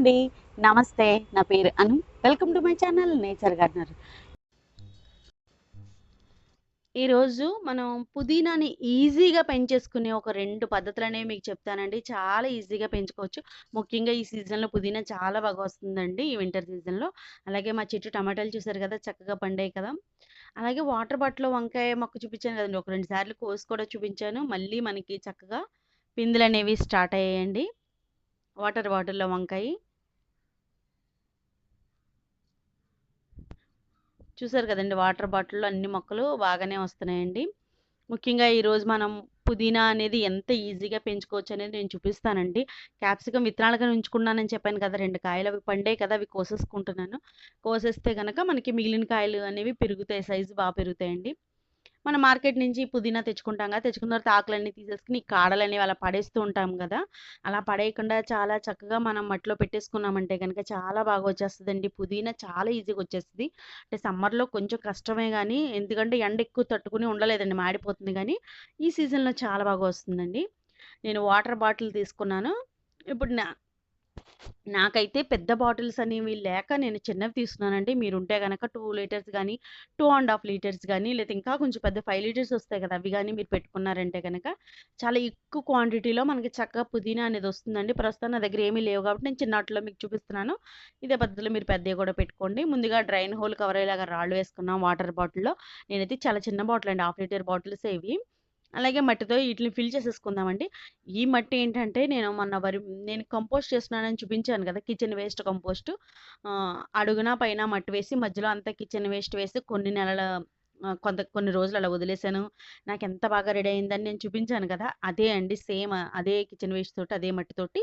అండి. నమస్తే నా పేరు Anu. Welcome to my channel nature gardener. ఈరోజు మనం పుదీనాని ఈజీగా పెంచేసుకునే ఒక రెండు పద్ధతులు అనేవి మీకు చెప్తానండి. చాలా ఈజీగా పెంచుకోవచ్చు. ముఖ్యంగా ఈ సీజన్లో పుదీనా చాలా బాగా వస్తుందండి ఈ వింటర్ సీజన్లో. అలాగే మా చెట్టు టమాటాలు చూసారు కదా చక్కగా పండాయి కదా. అలాగే వాటర్ బాటిల్లో వంకాయ మొక్క చూపించాను కదండి. ఒక రెండు సార్లు కోసి కూడా చూపించాను. మళ్ళీ మనకి చక్కగా పిందులు అనేవి స్టార్ట్ అయ్యాయండి. వాటర్ బాటిల్లో వంకాయ. చూసారు కదండి వాటర్ బాటిల్లో అన్ని మొక్కలు బాగానే వస్తున్నాయండి. ముఖ్యంగా ఈరోజు మనం పుదీనా అనేది ఎంత ఈజీగా పెంచుకోవచ్చు అనేది నేను చూపిస్తానండి. క్యాప్సికం విత్తనాలుగా ఉంచుకున్నానని చెప్పాను కదా రెండు కాయలు అవి పండే కదా అవి కోసేసుకుంటున్నాను. కోసేస్తే కనుక మనకి మిగిలిన కాయలు అనేవి పెరుగుతాయి సైజు బాగా పెరుగుతాయండి. మన మార్కెట్ నుంచి పుదీనా తెచ్చుకుంటాం కదా తెచ్చుకున్న తర్వాత ఆకులన్నీ తీసేసుకుని కాడలన్నీ అలా పడేస్తూ ఉంటాం కదా అలా పడేయకుండా చాలా చక్కగా మనం మట్టిలో పెట్టేసుకున్నామంటే కనుక చాలా బాగా వచ్చేస్తుందండి. పుదీనా చాలా ఈజీగా వచ్చేస్తుంది. అంటే సమ్మర్లో కొంచెం కష్టమే కానీ ఎందుకంటే ఎండ ఎక్కువ తట్టుకుని ఉండలేదండి మాడిపోతుంది కానీ ఈ సీజన్లో చాలా బాగా వస్తుందండి. నేను వాటర్ బాటిల్ తీసుకున్నాను. ఇప్పుడు నా నాకైతే పెద్ద బాటిల్స్ అనేవి లేక నేను చిన్నవి తీసుకున్నానండి. మీరు ఉంటే కనుక టూ లీటర్స్ కానీ టూ అండ్ హాఫ్ లీటర్స్ కానీ లేదా ఇంకా కొంచెం పెద్ద ఫైవ్ లీటర్స్ వస్తాయి కదా అవి కానీ మీరు పెట్టుకున్నారంటే కనుక చాలా ఎక్కువ క్వాంటిటీలో మనకి చక్కగా పుదీనా అనేది వస్తుందండి. ప్రస్తుతం నా దగ్గర ఏమీ లేవు కాబట్టి నేను చిన్నట్లో మీకు చూపిస్తున్నాను. ఇదే పద్ధతిలో మీరు పెద్దవి కూడా పెట్టుకోండి. ముందుగా డ్రైన్ హోల్ కవర్ అయ్యేలాగా రాళ్ళు వేసుకున్నాం వాటర్ బాటిల్లో. నేనైతే చాలా చిన్న బాటిల్ అండి హాఫ్ లీటర్ బాటిల్స్ ఇవి. అలాగే మట్టితో వీటిని ఫిల్ చేసేసుకుందామండి. ఈ మట్టి ఏంటంటే నేను మొన్న వరి నేను కంపోస్ట్ చేస్తున్నానని చూపించాను కదా కిచెన్ వేస్ట్ కంపోస్ట్. అడుగున పైన మట్టి వేసి మధ్యలో అంతా కిచెన్ వేస్ట్ వేసి కొన్ని నెలల కొంత కొన్ని రోజులు అలా వదిలేసాను. నాకు ఎంత బాగా రెడీ అయిందని నేను చూపించాను కదా! అదే అండి సేమ్ అదే కిచెన్ వేస్ట్ తోటి అదే మట్టితోటి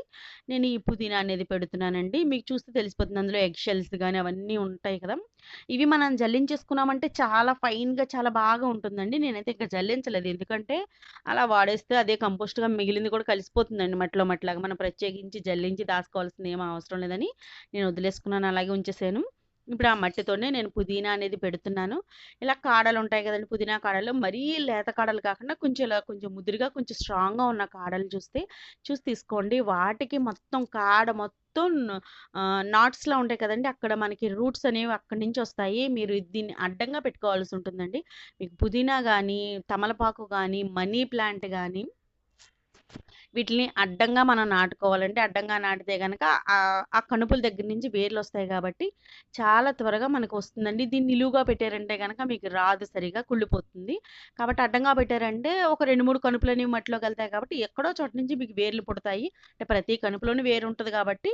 నేను ఈ పుదీనా అనేది పెడుతున్నానండి. మీకు చూస్తే తెలిసిపోతుంది అందులో ఎగ్ షెల్స్ కానీ అవన్నీ ఉంటాయి కదా! ఇవి మనం జల్లించేసుకున్నామంటే చాలా ఫైన్గా చాలా బాగా ఉంటుందండి. నేనైతే ఇంకా జల్లించలేదు. ఎందుకంటే అలా వాడేస్తే అదే కంపోస్ట్గా మిగిలింది కూడా కలిసిపోతుందండి మట్టిలో మట్టిలాగా. మనం ప్రత్యేకించి జల్లించి దాచుకోవాల్సిన ఏం అవసరం లేదని నేను వదిలేసుకున్నాను అలాగే ఉంచేసాను. ఇప్పుడు ఆ మట్టితోనే నేను పుదీనా అనేది పెడుతున్నాను. ఇలా కాడలు ఉంటాయి కదండి పుదీనా కాడలు మరీ లేత కాడలు కాకుండా కొంచెం ఇలా కొంచెం ముదురుగా కొంచెం స్ట్రాంగ్గా ఉన్న కాడలు చూస్తే చూసి తీసుకోండి. వాటికి మొత్తం కాడ మొత్తం నాట్స్లా ఉంటాయి కదండి. అక్కడ మనకి రూట్స్ అనేవి అక్కడి నుంచి వస్తాయి. మీరు దీన్ని అడ్డంగా పెట్టుకోవాల్సి ఉంటుందండి. మీకు పుదీనా కానీ తమలపాకు కానీ మనీ ప్లాంట్ కానీ వీటిని అడ్డంగా మనం నాటుకోవాలంటే అడ్డంగా నాటితే కనుక ఆ కణుపుల దగ్గర నుంచి వేర్లు వస్తాయి కాబట్టి చాలా త్వరగా మనకు వస్తుందండి. దీన్ని నిలువుగా పెట్టారంటే కనుక మీకు రాదు సరిగా కుళ్ళిపోతుంది. కాబట్టి అడ్డంగా పెట్టారంటే ఒక రెండు మూడు కణుపులని మట్టిలోకి వెళ్తాయి కాబట్టి ఎక్కడో చోట నుంచి మీకు వేర్లు పుడతాయి. అంటే ప్రతి కణుపులోని వేరు ఉంటుంది కాబట్టి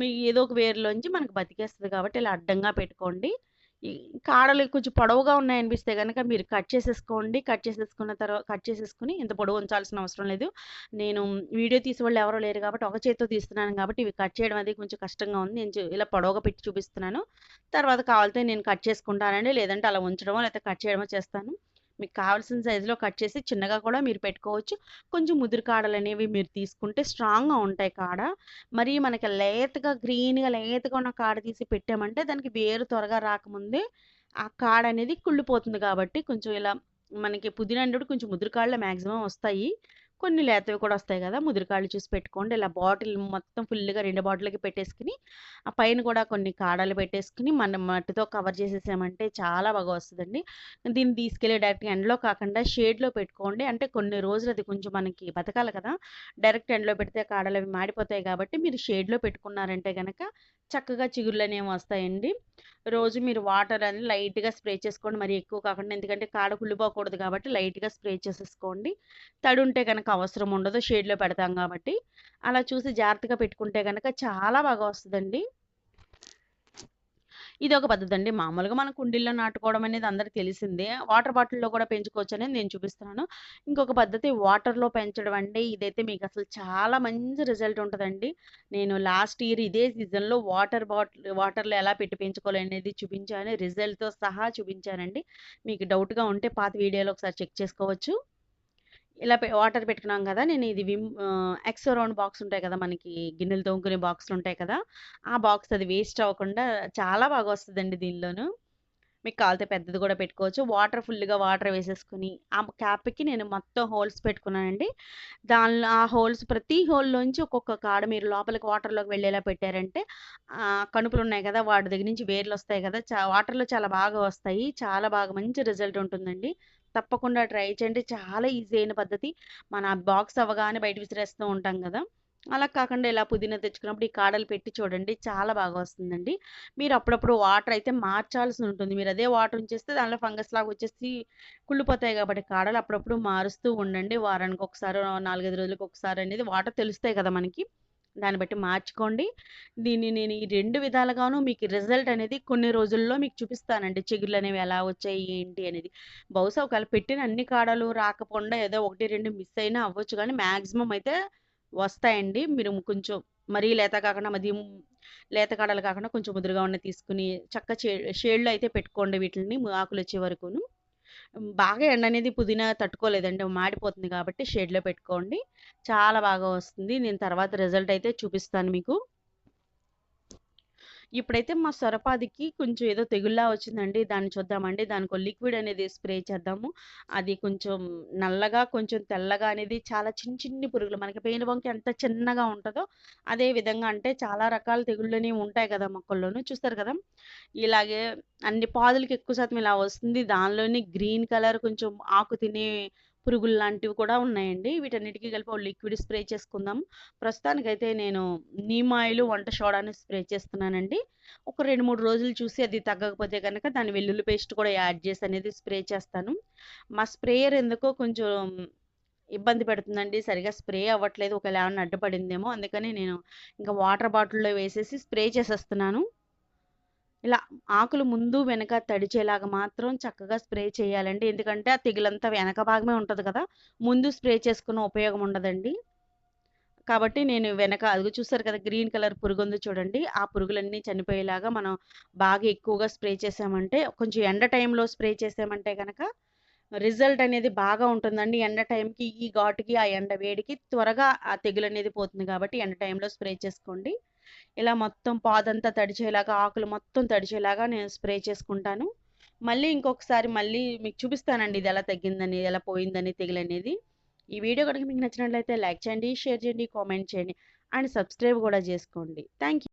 మీ ఏదో ఒక వేరులోంచి మనకు బతికేస్తుంది కాబట్టి ఇలా అడ్డంగా పెట్టుకోండి. కాడలు కొంచెం పొడవుగా ఉన్నాయనిపిస్తే కనుక మీరు కట్ చేసేసుకోండి. కట్ చేసేసుకున్న తర్వాత కట్ చేసేసుకుని ఇంత పొడవు ఉంచాల్సిన అవసరం లేదు. నేను వీడియో తీసేవాళ్ళు ఎవరో లేరు కాబట్టి ఒక చేతితో తీస్తున్నాను కాబట్టి ఇవి కట్ చేయడం అది కొంచెం కష్టంగా ఉంది. నేను ఇలా పొడవుగా పెట్టి చూపిస్తున్నాను. తర్వాత కావాలితే నేను కట్ చేసుకుంటానండి. లేదంటే అలా ఉంచడమో లేకపోతే కట్ చేయడమో చేస్తాను. మీకు కావాల్సిన సైజులో కట్ చేసి చిన్నగా కూడా మీరు పెట్టుకోవచ్చు. కొంచెం ముదురు కాడలు అనేవి మీరు తీసుకుంటే స్ట్రాంగ్గా ఉంటాయి కాడ. మరి మనకి లేతగా గ్రీన్గా లేతగా ఉన్న కాడ తీసి పెట్టామంటే దానికి వేరు త్వరగా రాకముందే ఆ కాడ అనేది కుళ్ళిపోతుంది కాబట్టి కొంచెం ఇలా మనకి పుదీనా కొంచెం ముదురు కాళ్ళ మ్యాక్సిమం వస్తాయి. కొన్ని లేతవి కూడా వస్తాయి కదా! ముదురు కాళ్ళు చూసి పెట్టుకోండి. ఇలా బాటిల్ మొత్తం ఫుల్గా రెండు బాటిల్కి పెట్టేసుకుని ఆ పైన కూడా కొన్ని కాడలు పెట్టేసుకుని మన మట్టితో కవర్ చేసేసామంటే చాలా బాగా వస్తుందండి. దీన్ని తీసుకెళ్ళి డైరెక్ట్ ఎండలో కాకుండా షేడ్లో పెట్టుకోండి. అంటే కొన్ని రోజులు అది కొంచెం మనకి బతకాలి కదా! డైరెక్ట్ ఎండలో పెడితే కాడలు అవి మాడిపోతాయి కాబట్టి మీరు షేడ్లో పెట్టుకున్నారంటే కనుక చక్కగా చిగుళ్ళు అనేవి వస్తాయండి. రోజు మీరు వాటర్ అని లైట్గా స్ప్రే చేసుకోండి. మరి ఎక్కువ కాకుండా ఎందుకంటే కాడ కుళ్ళిపోకూడదు కాబట్టి లైట్గా స్ప్రే చేసేసుకోండి. తడి ఉంటే కనుక అవసరం ఉండదు. షేడ్లో పెడతాం కాబట్టి. అలా చూసి జాగ్రత్తగా పెట్టుకుంటే కనుక చాలా బాగా వస్తుందండి. ఇది ఒక పద్ధతి అండి మామూలుగా మనం కుండీల్లో నాటుకోవడం అనేది అందరికీ తెలిసిందే. వాటర్ బాటిల్లో కూడా పెంచుకోవచ్చు అనేది నేను చూపిస్తున్నాను. ఇంకొక పద్ధతి వాటర్లో పెంచడం అండి. ఇదైతే మీకు అసలు చాలా మంచి రిజల్ట్ ఉంటుందండి. నేను లాస్ట్ ఇయర్ ఇదే సీజన్లో వాటర్ బాటిల్ వాటర్లో ఎలా పెట్టి పెంచుకోవాలి అనేది చూపించాను. రిజల్ట్తో సహా చూపించానండి. మీకు డౌట్గా ఉంటే పాత వీడియోలో ఒకసారి చెక్ చేసుకోవచ్చు. ఇలా పె వాటర్ పెట్టుకున్నాం కదా నేను ఇది విమ్ ఎక్సో రౌండ్ బాక్స్ ఉంటాయి కదా మనకి గిన్నెలు తోముకునే బాక్స్లు ఉంటాయి కదా ఆ బాక్స్ అది వేస్ట్ అవ్వకుండా చాలా బాగా వస్తుందండి దీనిలోను. మీకు కావాలితే పెద్దది కూడా పెట్టుకోవచ్చు. వాటర్ ఫుల్గా వాటర్ వేసేసుకుని ఆ క్యాప్కి నేను మొత్తం హోల్స్ పెట్టుకున్నానండి. దానిలో ఆ హోల్స్ ప్రతి హోల్లోంచి ఒక్కొక్క కాడ మీరు లోపలికి వాటర్లోకి వెళ్ళేలా పెట్టారంటే కనుపులు కణుపులు ఉన్నాయి కదా వాటి దగ్గర నుంచి వేర్లు వస్తాయి కదా చా వాటర్లో చాలా బాగా వస్తాయి. చాలా బాగా మంచి రిజల్ట్ ఉంటుందండి. తప్పకుండా ట్రై చేయండి. చాలా ఈజీ అయిన పద్ధతి. మన బాక్స్ అవ్వగానే బయట విసిరేస్తూ ఉంటాం కదా. అలా కాకుండా ఇలా పుదీనా తెచ్చుకున్నప్పుడు ఈ కాడలు పెట్టి చూడండి. చాలా బాగా వస్తుందండి. మీరు అప్పుడప్పుడు వాటర్ అయితే మార్చాల్సి ఉంటుంది. మీరు అదే వాటర్ ఉంచేస్తే దానిలో ఫంగస్ లాగా వచ్చేసి కుళ్ళిపోతాయి కాబట్టి కాడలు అప్పుడప్పుడు మారుస్తూ ఉండండి. వారానికి ఒకసారి నాలుగైదు రోజులకు ఒకసారి అనేది వాటర్ తెలుస్తాయి కదా మనకి. దాన్ని బట్టి మార్చుకోండి. దీన్ని నేను ఈ రెండు విధాలుగాను మీకు రిజల్ట్ అనేది కొన్ని రోజుల్లో మీకు చూపిస్తానండి. చిగుళ్ళు అనేవి ఎలా వచ్చాయి ఏంటి అనేది. బహుశా ఒకవేళ పెట్టిన అన్ని కాడలు రాకపోకుండా ఏదో ఒకటి రెండు మిస్ అయినా అవ్వచ్చు కానీ మ్యాక్సిమం అయితే వస్తాయండి. మీరు కొంచెం మరీ లేత కాకుండా మరీ లేత కాడలు కాకుండా కొంచెం ముదురుగా ఉన్న తీసుకుని చక్క చే షేడ్లో అయితే పెట్టుకోండి వీటిని ఆకులు వచ్చే వరకును. బాగా ఎండ అనేది పుదీనా తట్టుకోలేదండి. మాడిపోతుంది కాబట్టి షేడ్లో పెట్టుకోండి. చాలా బాగా వస్తుంది. నేను తర్వాత రిజల్ట్ అయితే చూపిస్తాను మీకు. ఇప్పుడైతే మా సొరపాదికి కొంచెం ఏదో తెగుల్లా వచ్చిందండి. దాన్ని చూద్దామండి. దానికి లిక్విడ్ అనేది స్ప్రే చేద్దాము. అది కొంచెం నల్లగా కొంచెం తెల్లగా అనేది చాలా చిన్న చిన్ని పురుగులు. మనకి పెయిన్ బంక ఎంత చిన్నగా ఉంటుందో అదే విధంగా అంటే చాలా రకాల తెగుళ్ళని ఉంటాయి కదా మొక్కల్లోనూ. చూస్తారు కదా? ఇలాగే అన్ని పాదులకి ఎక్కువ శాతం ఇలా వస్తుంది. దానిలోని గ్రీన్ కలర్ కొంచెం ఆకు తినే పురుగులు లాంటివి కూడా ఉన్నాయండి. వీటన్నిటికీ కలిపి ఒక లిక్విడ్ స్ప్రే చేసుకుందాం. ప్రస్తుతానికైతే నేను నీమ్ ఆయిల్ వంట సోడాని స్ప్రే చేస్తున్నానండి. ఒక రెండు మూడు రోజులు చూసి అది తగ్గకపోతే కనుక దాని వెల్లుల్లి పేస్ట్ కూడా యాడ్ చేసి అనేది స్ప్రే చేస్తాను. మా స్ప్రేయర్ ఎందుకో కొంచెం ఇబ్బంది పెడుతుందండి. సరిగా స్ప్రే అవ్వట్లేదు. ఒకవేళ ఏమన్నా అడ్డుపడిందేమో అందుకని నేను ఇంకా వాటర్ బాటిల్లో వేసేసి స్ప్రే చేసేస్తున్నాను. ఇలా ఆకులు ముందు వెనక తడిచేలాగా మాత్రం చక్కగా స్ప్రే చేయాలండి. ఎందుకంటే ఆ తెగులంతా వెనక భాగమే ఉంటుంది కదా. ముందు స్ప్రే చేసుకున్న ఉపయోగం ఉండదండి. కాబట్టి నేను వెనక అది చూసారు కదా గ్రీన్ కలర్ పురుగు ఉంది చూడండి. ఆ పురుగులన్నీ చనిపోయేలాగా మనం బాగా ఎక్కువగా స్ప్రే చేసామంటే కొంచెం ఎండ టైంలో స్ప్రే చేసామంటే కనుక రిజల్ట్ అనేది బాగా ఉంటుందండి. ఎండ టైంకి ఈ ఘాటుకి ఆ ఎండ వేడికి త్వరగా ఆ తెగులు అనేది పోతుంది కాబట్టి ఎండ టైంలో స్ప్రే చేసుకోండి. ఇలా మొత్తం పాదంతా తడిచేలాగా ఆకులు మొత్తం తడిచేలాగా నేను స్ప్రే చేసుకుంటాను. మళ్ళీ ఇంకొకసారి మళ్ళీ మీకు చూపిస్తానండి ఇది ఎలా తగ్గిందని ఎలా పోయిందని తెగులు ఈ వీడియో కనుక మీకు నచ్చినట్లయితే లైక్ చేయండి షేర్ చేయండి కామెంట్ చేయండి అండ్ సబ్స్క్రైబ్ కూడా చేసుకోండి. Thank you